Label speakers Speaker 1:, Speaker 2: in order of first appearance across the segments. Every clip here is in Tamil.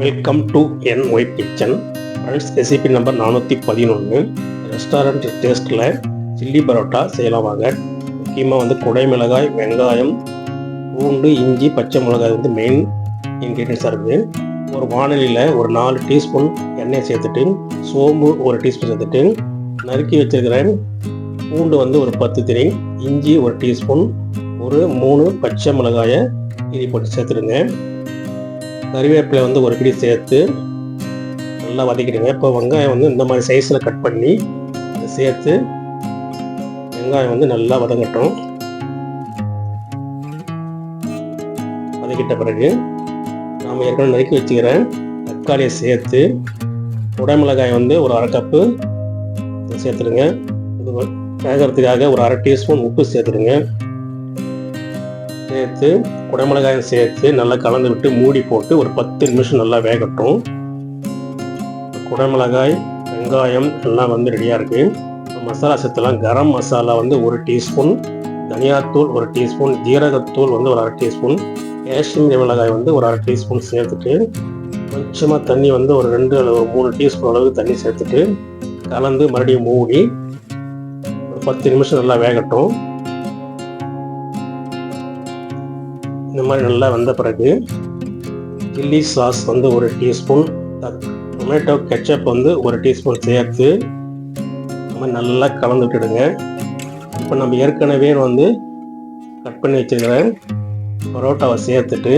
Speaker 1: Welcome to N Y kitchen friends recipe number நானூற்றி பதினொன்று ரெஸ்டாரண்ட் டேஸ்ட்டில் சில்லி பரோட்டா செய்யலாம் வாங்க முக்கியமாக வந்து குடை மிளகாய் வெங்காயம் பூண்டு இஞ்சி பச்சை மிளகாய் வந்து மெயின் இன்க்ரீடியன்ஸாக இருக்குது. ஒரு வானலியில் ஒரு நாலு டீஸ்பூன் எண்ணெய் சேர்த்துட்டு சோம்பு ஒரு டீஸ்பூன் சேர்த்துட்டு நறுக்கி வச்சிருக்கிறேன் பூண்டு வந்து ஒரு பத்து திரி இஞ்சி ஒரு டீஸ்பூன் ஒரு மூணு பச்சை மிளகாயை இடி போட்டு சேர்த்துடுங்க. கறிவேப்பிலை வந்து ஒரு பிடி சேர்த்து நல்லா வதக்கிடுங்க. இப்போ வெங்காயம் வந்து இந்த மாதிரி சைஸில் கட் பண்ணி அதை சேர்த்து வெங்காயம் வந்து நல்லா வதங்கட்டும். வதக்கிட்ட பிறகு நாம் ஏற்கனவே நறுக்கி வச்சுக்கிறேன் தக்காளியை சேர்த்து உடமிளகாய் வந்து ஒரு அரை கப்பு சேர்த்துடுங்க. இது வேகிறதுக்காக ஒரு அரை டீஸ்பூன் உப்பு சேர்த்துடுங்க. சேர்த்து குடமிளகாயம் சேர்த்து நல்லா கலந்து விட்டு மூடி போட்டு ஒரு பத்து நிமிஷம் நல்லா வேகட்டும். குடமிளகாய் வெங்காயம் எல்லாம் வந்து ரெடியாக இருக்குது மசாலா சேர்த்துலாம். கரம் மசாலா வந்து ஒரு டீஸ்பூன். தனியாத்தூள் ஒரு டீஸ்பூன். ஜீரகத்தூள் வந்து ஒரு அரை டீஸ்பூன். காஷ்மீரி மிளகாய் வந்து ஒரு அரை டீஸ்பூன் சேர்த்துட்டு கொஞ்சமாக தண்ணி வந்து ஒரு ரெண்டு அல்லது ஒரு மூணு டீஸ்பூன் அளவுக்கு தண்ணி சேர்த்துட்டு கலந்து மறுபடியும் மூடி ஒரு பத்து நிமிஷம் நல்லா வேகட்டும். இந்த மாதிரி நல்லா வந்த பிறகு சில்லி சாஸ் வந்து ஒரு டீஸ்பூன் டொமேட்டோ கெச்சப் வந்து ஒரு டீஸ்பூன் சேர்த்து நம்ம நல்லா கலந்து விட்டுடுங்க இப்போ நம்ம ஏற்கனவே வந்து கட் பண்ணி வச்சுருக்கிற பரோட்டாவை சேர்த்துட்டு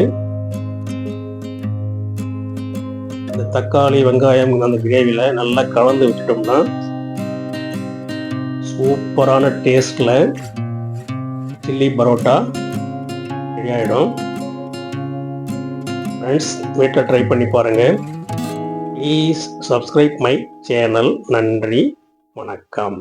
Speaker 1: இந்த தக்காளி வெங்காயம் அந்த கிரேவியில் நல்லா கலந்து விட்டுட்டோம்னா சூப்பரான டேஸ்டில் சில்லி பரோட்டா ரெடி ஆகிடும் ஃப்ரெண்ட்ஸ் வீட்டில் ட்ரை பண்ணி பாருங்கள் ப்ளீஸ் சப்ஸ்கிரைப் மை சேனல் நன்றி. வணக்கம்.